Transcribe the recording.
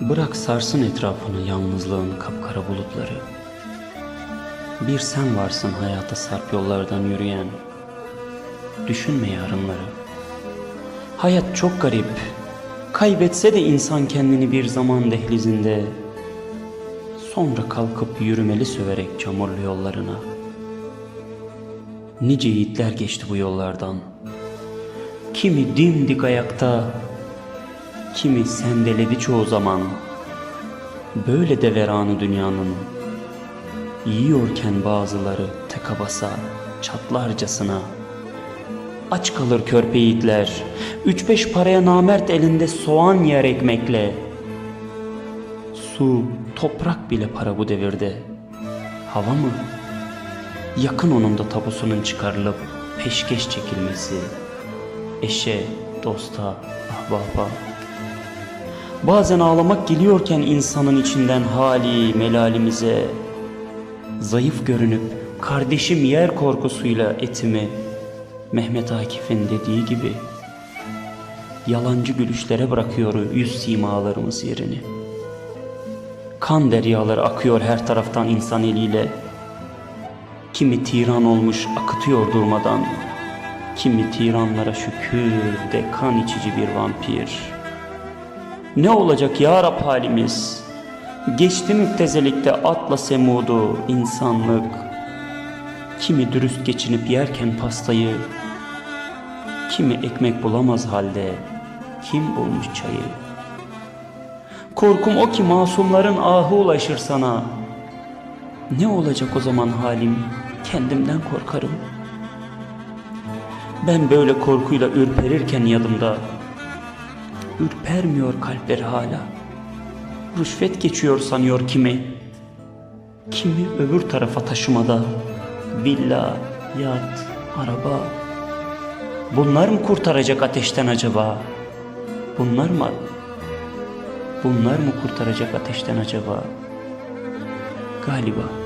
Bırak sarsın etrafını yalnızlığın kapkara bulutları. Bir sen varsın hayata sarp yollardan yürüyen. Düşünme yarınları. Hayat çok garip. Kaybetse de insan kendini bir zaman dehlizinde. Sonra kalkıp yürümeli söverek çamurlu yollarına. Nice yiğitler geçti bu yollardan. Kimi dimdik ayakta, kimi sendeledi çoğu zaman. Böyle de veranı dünyanın. Yiyorken bazıları tek basa, çatlarcasına. Aç kalır körpe yiğitler, üç beş paraya namert elinde soğan yer ekmekle. Su, toprak bile para bu devirde. Hava mı? Yakın onun da tabusunun çıkarılıp peşkeş çekilmesi. Eşe, dosta, ahbaba. Bazen ağlamak geliyorken insanın içinden hali melalimize. Zayıf görünüp kardeşim yer korkusuyla etimi Mehmet Akif'in dediği gibi yalancı gülüşlere bırakıyor yüz simalarımız yerini. Kan deryaları akıyor her taraftan insan eliyle. Kimi tiran olmuş akıtıyor durmadan. Kimi tiranlara şükür de kan içici bir vampir. Ne olacak ya Rab halimiz? Geçti müptezelikte atla semudu insanlık. Kimi dürüst geçinip yerken pastayı, kimi ekmek bulamaz halde, kim bulmuş çayı? Korkum o ki masumların ahı ulaşır sana. Ne olacak o zaman halim? Kendimden korkarım. Ben böyle korkuyla ürperirken yanımda, ürpermiyor kalpleri hala. Rüşvet geçiyor sanıyor kimi. Kimi öbür tarafa taşımada. Villa, yat, araba. Bunlar mı kurtaracak ateşten acaba? Bunlar mı? Bunlar mı kurtaracak ateşten acaba? Galiba.